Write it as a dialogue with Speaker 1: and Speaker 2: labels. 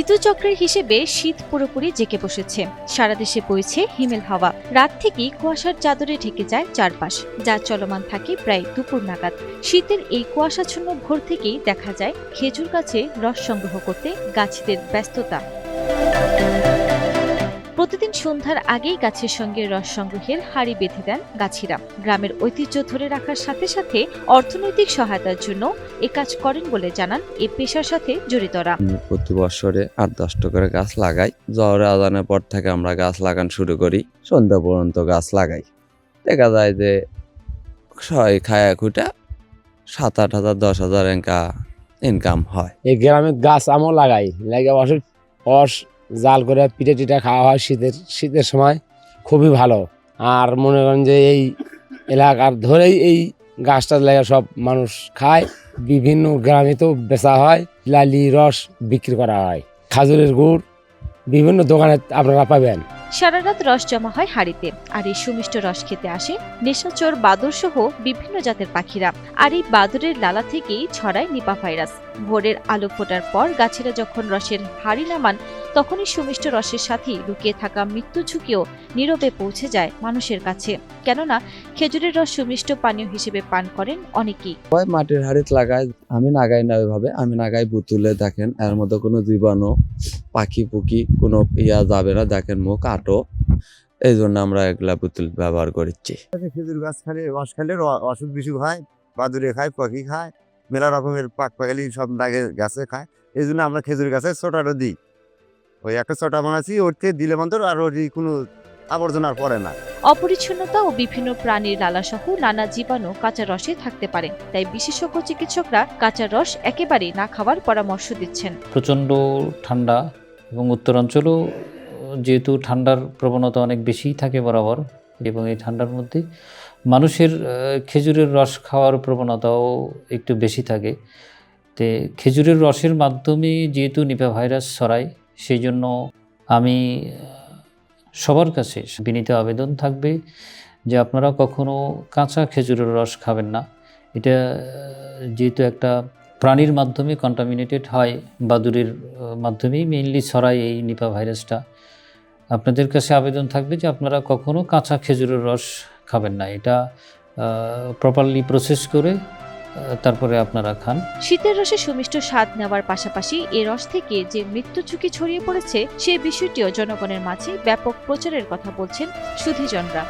Speaker 1: ঋতুচক্রের হিসেবে শীত পুরোপুরি জেঁকে বসেছে। সারা দেশে বইছে হিমেল হাওয়া। রাত থেকেই কুয়াশার চাদরে ঢেকে যায় চারপাশ, যা চলমান থাকে প্রায় দুপুর নাগাদ। শীতের এই কুয়াশাচ্ছন্ন ভোর থেকেই দেখা যায় খেজুর গাছে রস সংগ্রহ করতে গাছদের ব্যস্ততা। প্রতিদিন সন্ধ্যার আগেই গাছের সঙ্গে রস সংগ্রহের হাড়ি বেঁধে দেন গাছিরা। গ্রামের ঐতিহ্য ধরে রাখার সাথে সাথে অর্থনৈতিক সহায়তার জন্য এ কাজ করেন বলে জানান এ পেশার সাথে জড়িতরা।
Speaker 2: প্রতি বছরে আট দশটা করে গাছ লাগাই। জহরে আজানের পর থেকে আমরা গাছ লাগান শুরু করি। সন্ধ্যা পর্যন্ত গাছ লাগাই। দেখা যায় যে ছয় খায়া খুঁটা সাত আট হাজার দশ হাজার এঙ্কা ইনকাম হয়।
Speaker 3: এই গ্রামে গাছ আমও লাগাই। লাগে অস অস জাল করে পিঠে টিঠে খাওয়া হয় শীতের শীতের সময়। খুবই ভালো। আর মনে করেন যে এই এলাকার ধরেই এই গাছটা লাগে সব মানুষ খায়। বিভিন্ন গ্রামে তো বেচা হয়, লালি, রস বিক্রি করা হয়। খাজুরের গুড়, বিভিন্ন দোকানে আপনারা পাবেন।
Speaker 1: সারা রাত রস জমা হয় হাড়িতে। আর এই সুমিষ্ট রস খেতে আসে নেশাচোর বাদর সহ বিভিন্ন জাতের পাখিরা। আর এই বাদরের লালা থেকেই ছড়ায় নিপা ভাইরাস। ভোরের আলো ফোটার পর গাছেরা যখন রসের হাড়ি নামান তখনই সুমিষ্ট রসের সাথেই লুকিয়ে থাকা মৃত্যু ঝুঁকিও নীরবে পৌঁছে যায় মানুষের কাছে। কেননা খেজুরের রস সুমিষ্ট পানীয় হিসেবে পান করেন অনেকেই।
Speaker 2: সবাই মাটির হাড়িত লাগায় আমি নাগাই না ওইভাবে আমি নাগাই বুতুলে দেখেন এর মধ্যে কোনো জীবাণু পাখি পুকি কোনো ইয়া যাবে না দেখেন মুখ আটো। এই জন্য আমরা এগুলা বুতুল ব্যবহার করছি।
Speaker 4: খেজুর গাছ খালে রস খালে র- অসুখ বিসুখ হয় বাদুরে খায় পাখি খায় মেলা রকমের পাক পাকালি সব লাগে গাছে খায়। এই জন্য আমরা খেজুর গাছে ছোটাটা দিই। ওই একটা ছোটা বানাচ্ছি ওরতে দিলে মাত্র আর ওর কোনো আবর্জনা আর পড়ে না।
Speaker 1: অপরিচ্ছন্নতা ও বিভিন্ন প্রাণীর লালাসহ নানা জীবাণু কাঁচা রসে থাকতে পারে তাই বিশেষজ্ঞ চিকিৎসকরা কাঁচা রস একেবারে না খাওয়ার পরামর্শ দিচ্ছেন।
Speaker 5: প্রচণ্ড ঠান্ডা এবং উত্তরাঞ্চলেও যেহেতু ঠান্ডার প্রবণতা অনেক বেশিই থাকে বরাবর এবং এই ঠান্ডার মধ্যে মানুষের খেজুরের রস খাওয়ার প্রবণতাও একটু বেশি থাকে। তে খেজুরের রসের মাধ্যমে যেহেতু নিপা ভাইরাস ছড়ায় সেই জন্য আমি, সবার কাছে বিনীত আবেদন থাকবে যে আপনারা কখনো কাঁচা খেজুরের রস খাবেন না। এটা, যেহেতু একটা প্রাণীর মাধ্যমে কন্টামিনেটেড হয়, বাদুরের, মাধ্যমেই মেইনলি ছড়ায় এই নিপা ভাইরাসটা। আপনাদের কাছে আবেদন থাকবে যে আপনারা কখনো কাঁচা খেজুরের রস খাবেন না। এটা প্রপারলি প্রসেস করে তারপরে আপনারা খান।
Speaker 1: শীতের রসে সুমিষ্ট স্বাদ নেওয়ার পাশাপাশি এ রস থেকে যে মৃত্যু ঝুঁকি ছড়িয়ে পড়েছে সেই বিষয়টিও জনগণের মাঝে ব্যাপক প্রচারের কথা বলছেন সুধীজনরা